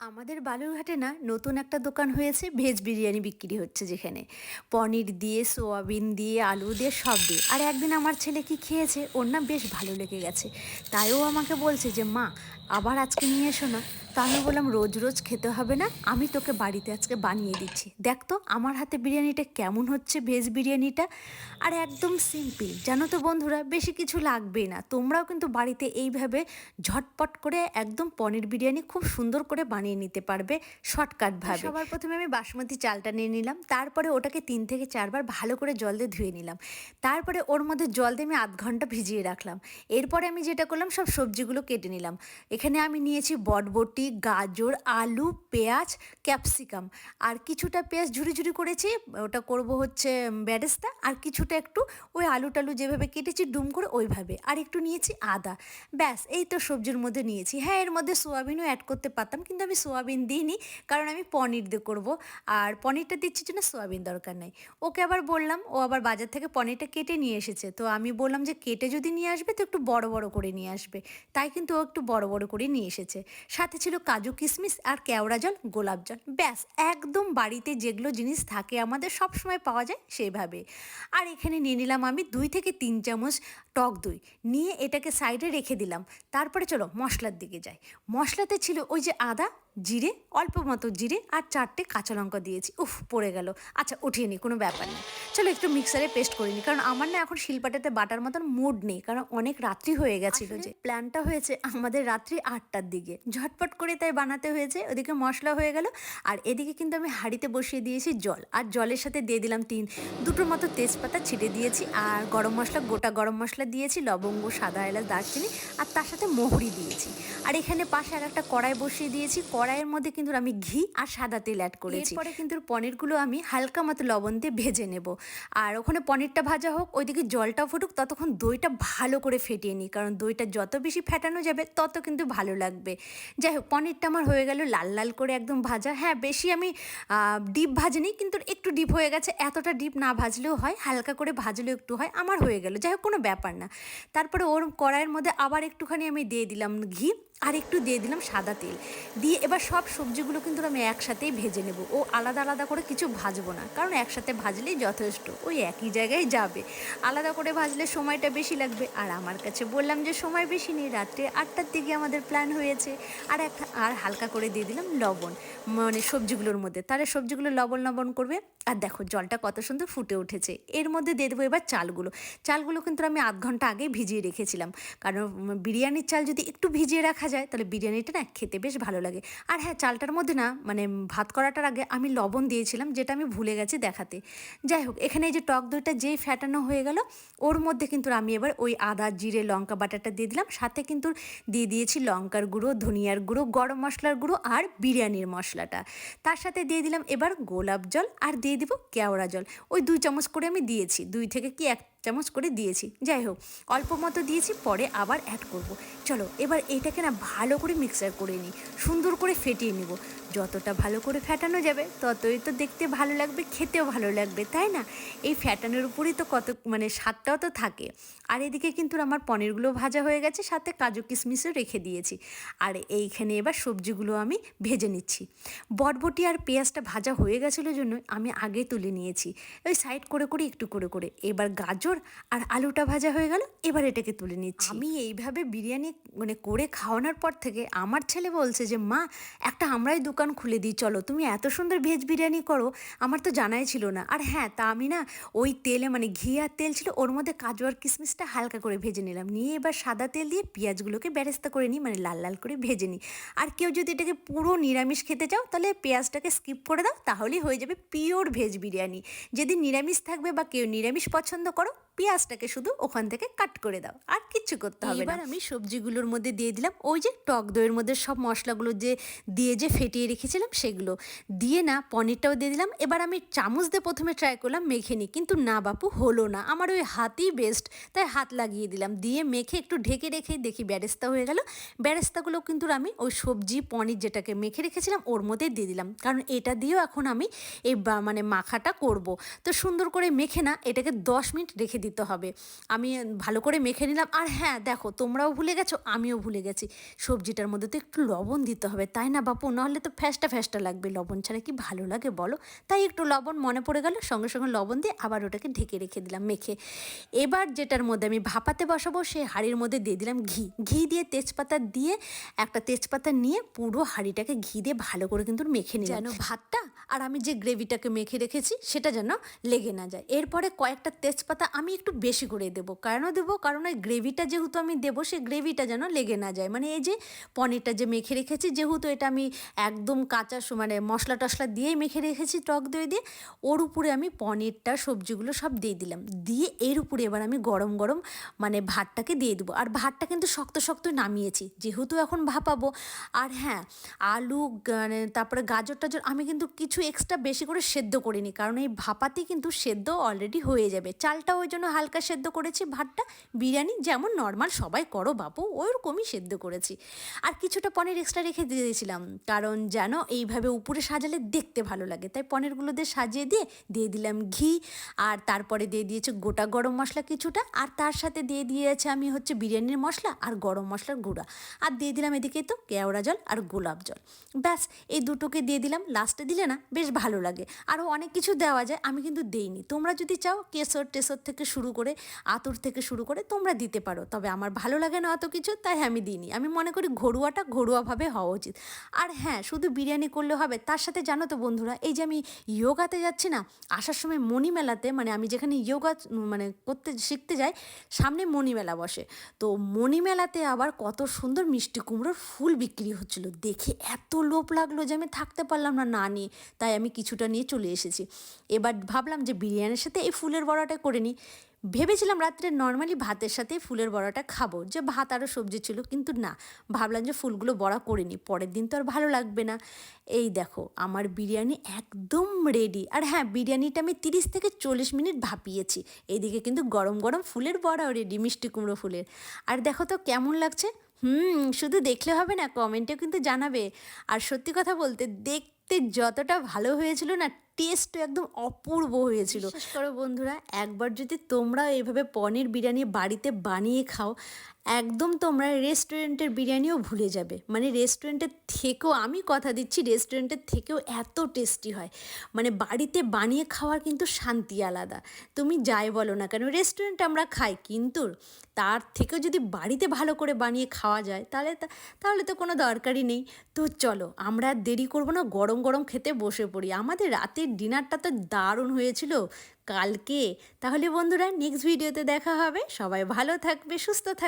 আমাদের বালুরঘাটে না নতুন একটা দোকান হয়েছে, ভেজ বিরিয়ানি বিক্রি হচ্ছে যেখানে। পনির দিয়ে, সোয়াবিন দিয়ে, আলু দিয়ে, সব দিয়ে। আর একদিন আমার ছেলে কি খেয়েছে, ওর না বেশ ভালো লেগে গেছে। তাইও আমাকে বলছে যে, মা, আবার আজকে নিয়ে এসো না। তো আমি বললাম, রোজ রোজ খেতে হবে না, আমি তোকে বাড়িতে আজকে বানিয়ে দিচ্ছি। দেখ তো, আমার হাতে বিরিয়ানিটা কেমন হচ্ছে ভেজ বিরিয়ানিটা। আর একদম সিম্পল, জানো তো বন্ধুরা, বেশি কিছু লাগবেই না। তোমরাও কিন্তু বাড়িতে এইভাবে ঝটপট করে একদম পনির বিরিয়ানি খুব সুন্দর করে বানিয়ে নিতে পারবে শর্টকাটভাবে সবার প্রথমে আমি বাসমতি চালটা নিয়ে নিলাম তারপরে ওটাকে তিন থেকে চারবার ভালো করে জল দিয়ে ধুয়ে নিলাম। তারপরে ওর মধ্যে জল দিয়ে আমি আধ ঘণ্টা ভিজিয়ে রাখলাম। এরপরে আমি যেটা করলাম সব সবজিগুলো কেটে নিলাম। এখানে আমি নিয়েছি বটবটি গাজর আলু পেঁয়াজ ক্যাপসিকাম। আর কিছুটা পেঁয়াজ ঝুরি ঝুরি করেছি ওটা করব হচ্ছে ব্যারেস্তা। আর কিছুটা একটু ওই আলু টালু যেভাবে কেটেছি ডুম করে ওইভাবে। আর একটু নিয়েছি আদা। ব্যাস এই তো সবজির মধ্যে নিয়েছি। হ্যাঁ এর মধ্যে সোয়াবিনও অ্যাড করতে পারতাম কিন্তু আমি সোয়াবিন দিইনি, কারণ আমি পনির দিয়ে করব। আর পনিরটা দিচ্ছি জন্য সোয়াবিন দরকার নেই। ওকে আবার বললাম, ও আবার বাজার থেকে পনিরটা কেটে নিয়ে এসেছে। তো আমি বললাম যে, কেটে যদি নিয়ে আসবে, তো একটু বড় বড় করে নিয়ে আসবে। তাই কিন্তু ও একটু বড় বড় করে নিয়ে এসেছে। সাথে ছিল কাজু কিশমিশ আর কেওড়া জল, গোলাপ জল। ব্যাস, একদম বাড়িতে যেগুলো জিনিস থাকে আমাদের সব সময় পাওয়া যায় সেইভাবে আর এখানে নিয়ে নিলাম আমি দুই থেকে তিন চামচ টক দই। নিয়ে এটাকে সাইডে রেখে দিলাম। তারপরে চলো মশলার দিকে যাই। মশলাতে ছিল ওই যে আদা জিরে অল্প মতো জিরে আর চারটে কাঁচা লঙ্কা দিয়েছি। উফ পড়ে গেল। আচ্ছা উঠিয়ে নি কোনো ব্যাপার নেই। চলো একটু মিক্সারে পেস্ট করে নিই কারণ আমার না এখন শিলপাটাতে বাটার মতন মুড নেই কারণ অনেক রাত্রি হয়ে গেছিল যে। প্ল্যানটা হয়েছে আমাদের রাত্রি আটটার দিকে। ঝটপট করে তাই বানাতে হয়েছে ওদিকে মশলা হয়ে গেল আর এদিকে কিন্তু আমি হাঁড়িতে বসিয়ে দিয়েছি জল আর জলের সাথে দিয়ে দিলাম তিন দুটোর মতো তেজপাতা ছিটে দিয়েছি আর গরম মশলা গোটা গরম মশলা দিয়েছি লবঙ্গ সাদা এলাচ দারচিনি আর তার সাথে মহুরি দিয়েছি। আর এখানে পাশে আর একটা কড়াই বসিয়ে দিয়েছি কড়াইয়ের মধ্যে কিন্তু আমি ঘি আর সাদা তেল অ্যাড করেছি। এরপরে কিন্তু পনিরগুলো আমি হালকা মতো লবণ দিয়ে ভেজে নেব। আর ওখানে পনিরটা ভাজা হোক ওইদিকে জলটা ফুটুক ততক্ষণ দইটা ভালো করে ফেটিয়ে নিই। কারণ দইটা যত বেশি ফেটানো যাবে তত কিন্তু ভালো লাগবে। যাই হোক পনিরটা আমার হয়ে গেল লাল লাল করে একদম ভাজা। হ্যাঁ বেশি আমি ডিপ ভাজিনি কিন্তু একটু ডিপ হয়ে গেছে। এতটা ডিপ না ভাজলেও হয় হালকা করে ভাজলেও একটু হয় আমার হয়ে গেল। যাই হোক কোনো ব্যাপার না। তারপরে ওর কড়াইয়ের মধ্যে আবার একটুখানি আমি দিয়ে দিলাম ঘি। আর একটু দিয়ে দিলাম সাদা তেল। দিয়ে এবার সব সবজিগুলো কিন্তু আমি একসাথেই ভেজে নেব। ও আলাদা আলাদা করে কিছু ভাজবো না, কারণ একসাথে ভাজলেই যথেষ্ট, ওই একই জায়গায় যাবে। আলাদা করে ভাজলে সময়টা বেশি লাগবে। আর আমার কাছে বললাম যে সময় বেশি নেই, রাত্রে আটটার দিকে আমাদের প্ল্যান হয়েছে। আর একটা, আর হালকা করে দিয়ে দিলাম লবণ মানে সবজিগুলোর মধ্যে। তাহলে সবজিগুলো লবণ লবণ করবে। আর দেখো জলটা কত সুন্দর ফুটে উঠেছে। এর মধ্যে দিয়ে দেবো এবার চালগুলো। চালগুলো কিন্তু আমি আধ ঘণ্টা আগে ভিজিয়ে রেখেছিলাম। কারণ বিরিয়ানির চাল যদি একটু ভিজিয়ে রাখা যায়, তাহলে বিরিয়ানিটা না খেতে বেশ ভালো লাগে। আর হ্যাঁ চালটার মধ্যে না মানে ভাত করাটার আগে আমি লবণ দিয়েছিলাম, যেটা আমি ভুলে গেছি দেখাতে। যাই হোক, এখানে এই যে টক দইটা যেই ফ্যাটানো হয়ে গেল, ওর মধ্যে কিন্তু আমি এবার ওই আদা, জিরে, লঙ্কা বাটাটা দিয়ে দিলাম। সাথে কিন্তু দিয়ে দিয়েছি লঙ্কার গুঁড়ো, ধনিয়ার গুঁড়ো, গরম মশলার গুঁড়ো আর বিরিয়ানির মশলাটা। তার সাথে দিয়ে দিলাম এবার গোলাপ জল আর দিয়ে দিব কেওড়া জল। ওই দুই চামচ করে আমি দিয়েছি। দুই থেকে কি এক চামচ করে দিয়েছি। যাই হোক, অল্প মতো দিয়েছি, পরে আবার অ্যাড করব। চলো, এবার এটাকে না ভালো করে মিক্সার করে নিই। সুন্দর করে ফেটিয়ে নিব। যতটা ভালো করে ফ্যাটানো যাবে, ততই তো দেখতে ভালো লাগবে, খেতেও ভালো লাগবে, তাই না? এই ফ্যাটানোর উপরই তো কত মানে স্বাদটাও তো থাকে। আর এদিকে কিন্তু আমার পনিরগুলো ভাজা হয়ে গেছে, সাথে কাজু কিশমিশও রেখে দিয়েছি। আর এইখানে এবার সবজিগুলো আমি ভেজে নিচ্ছি। বটবটি আর পেঁয়াজটা ভাজা হয়ে গেছিল জন্য আমি আগে তুলে নিয়েছি। ওই সাইড করে করে, একটু করে করে। এবার গাজর আর আলুটা ভাজা হয়ে গেল, এবার এটাকে তুলে নিচ্ছি। আমি এইভাবে বিরিয়ানি মানে করে খাওয়ানোর পর থেকে আমার ছেলে বলছে যে, মা, একটা আমরাই দোকান খুলে দিই। চলো, তুমি এত সুন্দর ভেজ বিরিয়ানি করো, আমার তো জানাই ছিল না। আর হ্যাঁ তা আমি না ওই তেলে মানে ঘি আর তেল ছিল, ওর মধ্যে কাজু আর কিশমিশটা হালকা করে ভেজে নিলাম। নিয়ে এবার সাদা তেল দিয়ে পেঁয়াজগুলোকে বেরেস্তা করে নিই মানে লাল লাল করে ভেজে নিই। আর কেউ যদি এটাকে পুরো নিরামিষ খেতে চাও, তাহলে পেঁয়াজটাকে স্কিপ করে দাও, তাহলেই হয়ে যাবে পিওর ভেজ বিরিয়ানি। যদি নিরামিষ থাকবে বা কেউ নিরামিষ পছন্দ করো পেঁয়াজটাকে শুধু ওখান থেকে কাট করে দাও, আর কিচ্ছু করতে হবে এবার আমি সবজিগুলোর মধ্যে দিয়ে দিলাম, ওই যে টক দইয়ের মধ্যে সব মশলাগুলো যে দিয়ে যে ফেটিয়ে রেখেছিলাম সেগুলো। দিয়ে না, পনিরটাও দিয়ে দিলাম, এবার আমি চামচ দিয়ে প্রথমে ট্রাই করলাম মেখে নিই, কিন্তু না বাপু, হলো না, আমার ওই হাতই বেস্ট তাই হাত লাগিয়ে দিলাম। দিয়ে মেখে একটু ঢেকে রেখে দেখি ব্যারেস্তা হয়ে গেল। ব্যারেস্তাগুলো কিন্তু আমি ওই সবজি, পনির যেটাকে মেখে রেখেছিলাম, ওর মধ্যে দিয়ে দিলাম। কারণ এটা দিয়েও এখন আমি এই মানে মাখাটা করব। তো সুন্দর করে মেখে না, এটাকে দশ মিনিট রেখে দিতে হবে। আমি ভালো করে মেখে নিলাম। আর হ্যাঁ দেখো, তোমরাও ভুলে গেছো, আমিও ভুলে গেছি। সবজিটার মধ্যে তো একটু লবণ দিতে হবে, তাই না বাপু? নাহলে তো ফ্যাসটা ফ্যাসটা লাগবে, লবণ ছাড়া কি ভালো লাগে বলো? তাই একটু লবণ মনে পড়ে গেল, সঙ্গে সঙ্গে লবণ দিয়ে আবার ওটাকে ঢেকে রেখে দিলাম মেখে। এবার যেটার মধ্যে আমি ভাপাতে বসাবো সেই হাঁড়ির মধ্যে দিয়ে দিলাম ঘি। ঘি দিয়ে তেজপাতা দিয়ে একটা তেজপাতা নিয়ে পুরো হাঁড়িটাকে ঘি দিয়ে ভালো করে কিন্তু মেখে নিই যেন ভাতটা আর আমি যে গ্রেভিটাকে মেখে রেখেছি, সেটা যেন লেগে না যায়। এরপরে কয়েকটা তেজপাতা আমি একটু বেশি করে দেবো। কেন দেবো? কারণ ওই গ্রেভিটা যেহেতু আমি দেবো সেই গ্রেভিটা যেন লেগে না যায়। মানে এই যে পনিরটা যে মেখে রেখেছি, যেহেতু এটা আমি একদম কাঁচা মানে মশলা টশলা দিয়েই মেখে রেখেছি টক দই দিয়ে, ওর উপরে আমি পনিরটা, সবজিগুলো সব দিয়ে দিলাম। দিয়ে এর উপরে এবার আমি গরম গরম মানে ভাতটাকে দিয়ে দেবো। আর ভাতটা কিন্তু শক্ত শক্ত নামিয়েছি, যেহেতু এখন ভাপাবো। আর হ্যাঁ আলু মানে তারপরে গাজর টাজর আমি কিন্তু কিছু এক্সট্রা বেশি করে সেদ্ধ করিনি, কারণ এই ভাপাতে কিন্তু সেদ্ধ অলরেডি হয়ে যাবে। চালটা ওই জন্য হালকা সেদ্ধ করেছি, ভাতটা, বিরিয়ানি যেমন নর্মাল সবাই করো বাপু, ওইরকমই সেদ্ধ করেছি। আর কিছুটা পনির এক্সট্রা রেখে দিয়ে দিয়েছিলাম, কারণ যেন এইভাবে উপরে সাজালে দেখতে ভালো লাগে। তাই পনিরগুলো দিয়ে সাজিয়ে দিয়ে দিয়ে দিলাম ঘি, আর তারপরে দিয়ে দিয়েছে গোটা গরম মশলা কিছুটা, আর তার সাথে দিয়ে দিয়েছে আমি হচ্ছে বিরিয়ানির মশলা আর গরম মশলার গুঁড়া। আর দিয়ে দিলাম এদিকে তো কেওড়া জল আর গোলাপ জল। ব্যাস, এই দুটোকে দিয়ে দিলাম। লাস্টে দিলে না বেশ ভালো লাগে। আরও অনেক কিছু দেওয়া যায়, আমি কিন্তু দেইনি। তোমরা যদি চাও কেশর টেসর থেকে শুরু করে আতর থেকে শুরু করে তোমরা দিতে পারো। তবে আমার ভালো লাগে না অত কিছু, তাই আমি দিইনি। আমি মনে করি ঘরোয়াটা ঘরোয়াভাবে হওয়া উচিত। আর হ্যাঁ শুধু বিরিয়ানি করলে হবে, তার সাথে জানো তো বন্ধুরা, এই যে আমি ইয়োগাতে যাচ্ছি না, আসার সময় মণিমেলাতে মানে আমি যেখানে ইয়োগা মানে করতে শিখতে যাই, সামনে মণিমেলা বসে। তো মণিমেলাতে আবার কত সুন্দর মিষ্টি কুমড়োর ফুল বিক্রি হচ্ছিল। দেখে এত লোভ লাগল যে আমি থাকতে পারলাম না না নিয়ে। তাই আমি কিছুটা নিয়ে চলে এসেছি। এবার ভাবলাম যে বিরিয়ানির সাথে এই ফুলের বড়াটা করে নিই। ভেবেছিলাম রাত্রে নর্মালি ভাতের সাথে ফুলের বড়াটা খাব। যে ভাত আরও সবজি ছিল, কিন্তু না। ভাবলাম যে ফুলগুলো বড়া করে নিই। পরের দিন তো আর ভালো লাগবে না। এই দেখো, আমার বিরিয়ানি একদম রেডি আর হ্যাঁ বিরিয়ানিটা আমি তিরিশ থেকে চল্লিশ মিনিট ভাপিয়েছি। এইদিকে কিন্তু গরম গরম ফুলের বড়াও রেডি মিষ্টি কুমড়ো ফুলের। আর দেখো তো কেমন লাগছে। হুম, শুধু দেখলে হবে না কমেন্টেও কিন্তু জানাবে। আর সত্যি কথা বলতে দেখতে যতটা ভালো হয়েছিল না টেস্টও একদম অপূর্ব হয়েছিল। করো বন্ধুরা, একবার যদি তোমরা এইভাবে পনির বিরিয়ানি বাড়িতে বানিয়ে খাও, একদম তোমরা রেস্টুরেন্টের বিরিয়ানিও ভুলে যাবে। মানে রেস্টুরেন্টের থেকেও, আমি কথা দিচ্ছি রেস্টুরেন্টের থেকেও এত টেস্টি হয়। মানে বাড়িতে বানিয়ে খাওয়ার কিন্তু শান্তি আলাদা। তুমি যাই বলো না কেন রেস্টুরেন্টে আমরা খাই, কিন্তু তার থেকেও যদি বাড়িতে ভালো করে বানিয়ে খাওয়া যায়, তাহলে তাহলে তো কোনো দরকারই নেই। তো চলো, আমরা আর দেরি করব না, গরম গরম খেতে বসে পড়ি। আমাদের রাতের ডিনারটা তো দারুণ হয়েছিল। কালকে। তাহলে বন্ধুরা নেক্সট ভিডিওতে দেখা হবে। সবাই ভালো থাকবে, সুস্থ থাকবে।